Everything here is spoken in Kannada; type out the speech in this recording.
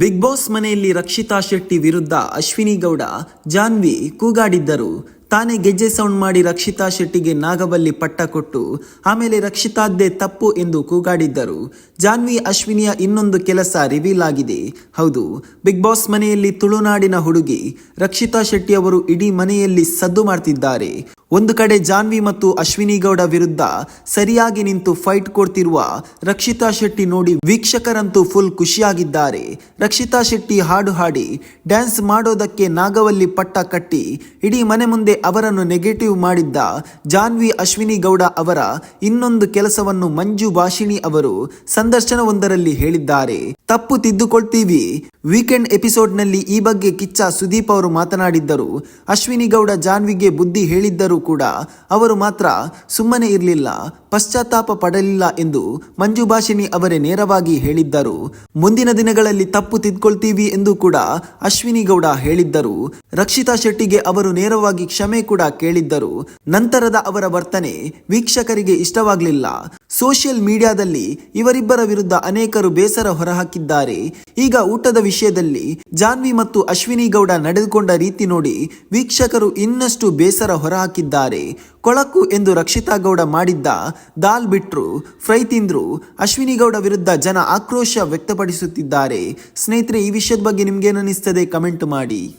ಬಿಗ್ ಬಾಸ್ ಮನೆಯಲ್ಲಿ ರಕ್ಷಿತಾ ಶೆಟ್ಟಿ ವಿರುದ್ಧ ಅಶ್ವಿನಿ ಗೌಡ, ಜಾನ್ವಿ ಕೂಗಾಡಿದ್ದರು. ತಾನೇ ಗೆಜ್ಜೆ ಸೌಂಡ್ ಮಾಡಿ ರಕ್ಷಿತಾ ಶೆಟ್ಟಿಗೆ ನಾಗಬಲ್ಲಿ ಪಟ್ಟ ಕೊಟ್ಟು, ಆಮೇಲೆ ರಕ್ಷಿತಾದ್ದೇ ತಪ್ಪು ಎಂದು ಕೂಗಾಡಿದ್ದರು. ಜಾನ್ವಿ ಅಶ್ವಿನಿಯ ಇನ್ನೊಂದು ಕೆಲಸ ರಿವೀಲ್ ಆಗಿದೆ. ಹೌದು, ಬಿಗ್ ಬಾಸ್ ಮನೆಯಲ್ಲಿ ತುಳುನಾಡಿನ ಹುಡುಗಿ ರಕ್ಷಿತಾ ಶೆಟ್ಟಿ ಅವರು ಇಡೀ ಮನೆಯಲ್ಲಿ ಸದ್ದು ಮಾಡ್ತಿದ್ದಾರೆ. ಒಂದು ಕಡೆ ಜಾನ್ವಿ ಮತ್ತು ಅಶ್ವಿನಿ ಗೌಡ ವಿರುದ್ಧ ಸರಿಯಾಗಿ ನಿಂತು ಫೈಟ್ ಕೊಡ್ತಿರುವ ರಕ್ಷಿತಾ ಶೆಟ್ಟಿ ನೋಡಿ ವೀಕ್ಷಕರಂತೂ ಫುಲ್ ಖುಷಿಯಾಗಿದ್ದಾರೆ. ರಕ್ಷಿತಾ ಶೆಟ್ಟಿ ಹಾಡು ಹಾಡಿ, ಡ್ಯಾನ್ಸ್ ಮಾಡೋದಕ್ಕೆ ನಾಗವಲ್ಲಿ ಪಟ್ಟ ಕಟ್ಟಿ, ಇಡೀ ಮನೆ ಮುಂದೆ ಅವರನ್ನು ನೆಗೆಟಿವ್ ಮಾಡಿದ್ದ ಜಾನ್ವಿ ಅಶ್ವಿನಿ ಗೌಡ ಅವರ ಇನ್ನೊಂದು ಕೆಲಸವನ್ನು ಮಂಜು ಭಾಷಿಣಿ ಅವರು ಸಂದರ್ಶನವೊಂದರಲ್ಲಿ ಹೇಳಿದ್ದಾರೆ. ತಪ್ಪು ತಿದ್ದುಕೊಳ್ತೀವಿ. ವೀಕೆಂಡ್ ಎಪಿಸೋಡ್ನಲ್ಲಿ ಈ ಬಗ್ಗೆ ಕಿಚ್ಚ ಸುದೀಪ್ ಅವರು ಮಾತನಾಡಿದ್ದರು. ಅಶ್ವಿನಿ ಗೌಡ ಜಾನ್ವಿಗೆ ಬುದ್ಧಿ ಹೇಳಿದ್ದರೂ ಕೂಡ ಅವರು ಮಾತ್ರ ಸುಮ್ಮನೆ ಇರಲಿಲ್ಲ, ಪಶ್ಚಾತ್ತಾಪ ಪಡಲಿಲ್ಲ ಎಂದು ಮಂಜುಭಾಷಿಣಿ ಅವರೇ ನೇರವಾಗಿ ಹೇಳಿದ್ದರು. ಮುಂದಿನ ದಿನಗಳಲ್ಲಿ ತಪ್ಪು ತಿದ್ಕೊಳ್ತೀವಿ ಎಂದು ಕೂಡ ಅಶ್ವಿನಿ ಗೌಡ ಹೇಳಿದ್ದರು. ರಕ್ಷಿತಾ ಶೆಟ್ಟಿಗೆ ಅವರು ನೇರವಾಗಿ ಕ್ಷಮೆ ಕೂಡ ಕೇಳಿದ್ದರು. ನಂತರದ ಅವರ ವರ್ತನೆ ವೀಕ್ಷಕರಿಗೆ ಇಷ್ಟವಾಗಲಿಲ್ಲ. ಸೋಷಿಯಲ್ ಮೀಡಿಯಾದಲ್ಲಿ ಇವರಿಬ್ಬರ ವಿರುದ್ಧ ಅನೇಕರು ಬೇಸರ ಹೊರಹಾಕಿದ್ದಾರೆ. ಈಗ ಊಟದ ವಿಷಯದಲ್ಲಿ ಜಾನ್ವಿ ಮತ್ತು ಅಶ್ವಿನಿ ಗೌಡ ನಡೆದುಕೊಂಡ ರೀತಿ ನೋಡಿ ವೀಕ್ಷಕರು ಇನ್ನಷ್ಟು ಬೇಸರ ಹೊರಹಾಕಿದ್ದಾರೆ. ಕೊಳಕು ಎಂದು ರಕ್ಷಿತಾ ಗೌಡ ಮಾಡಿದ್ದ ದಾಲ್ ಬಿಟ್ರು ಫ್ರೈ ತಿಂದ್ರು ಅಶ್ವಿನಿ ಗೌಡ ವಿರುದ್ಧ ಜನ ಆಕ್ರೋಶ ವ್ಯಕ್ತಪಡಿಸುತ್ತಿದ್ದಾರೆ. ಸ್ನೇಹಿತರೆ, ಈ ವಿಷಯದ ಬಗ್ಗೆ ನಿಮ್ಗೇನನಿಸ್ತದೆ ಕಮೆಂಟ್ ಮಾಡಿ.